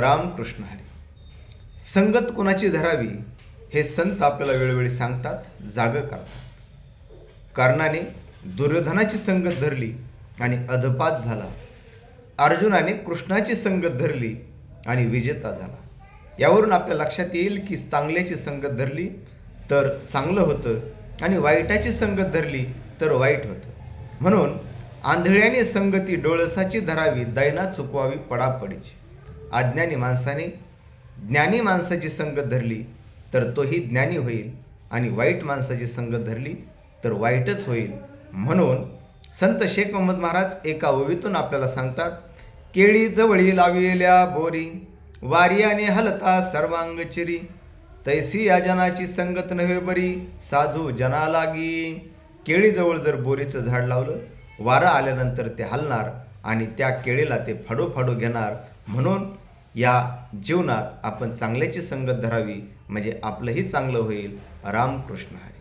रामकृष्ण हरी. संगत कोणाची धरावी हे संत आपल्याला वेळोवेळी सांगतात जाग करतात. कर्णाने दुर्योधनाची संगत धरली आणि अधपात झाला. अर्जुनाने कृष्णाची संगत धरली आणि विजेता झाला. यावरून आपल्या लक्षात येईल की चांगल्याची संगत धरली तर चांगलं होतं आणि वाईटाची संगत धरली तर वाईट होतं. म्हणून आंधळ्याने संगती डोळसाची धरावी दैना चुकवावी पडापडीची. अज्ञानी माणसाने ज्ञानी माणसाची संगत धरली तर तोही ज्ञानी होईल. आणि वाईट माणसाची संगत धरली तर वाईटच होईल. म्हणून संत शेख मोहम्मद महाराज एका ओवीतून आपल्याला सांगतात केळी जवळी लाविलेल्या बोरी वारियाने हलता सर्वांग चिरी. तैसी या जनाची संगत नव्हे बरी साधू जना लागी. केळीजवळ जर बोरीचं झाड लावलं वारा आल्यानंतर ते हलणार आणि त्या केळीला ते फाडू फाडू घेणार. म्हणून या जीवनात आपण चांगल्याची संगत धरावी म्हणजे आपलंही चांगलं होईल. रामकृष्ण हरी.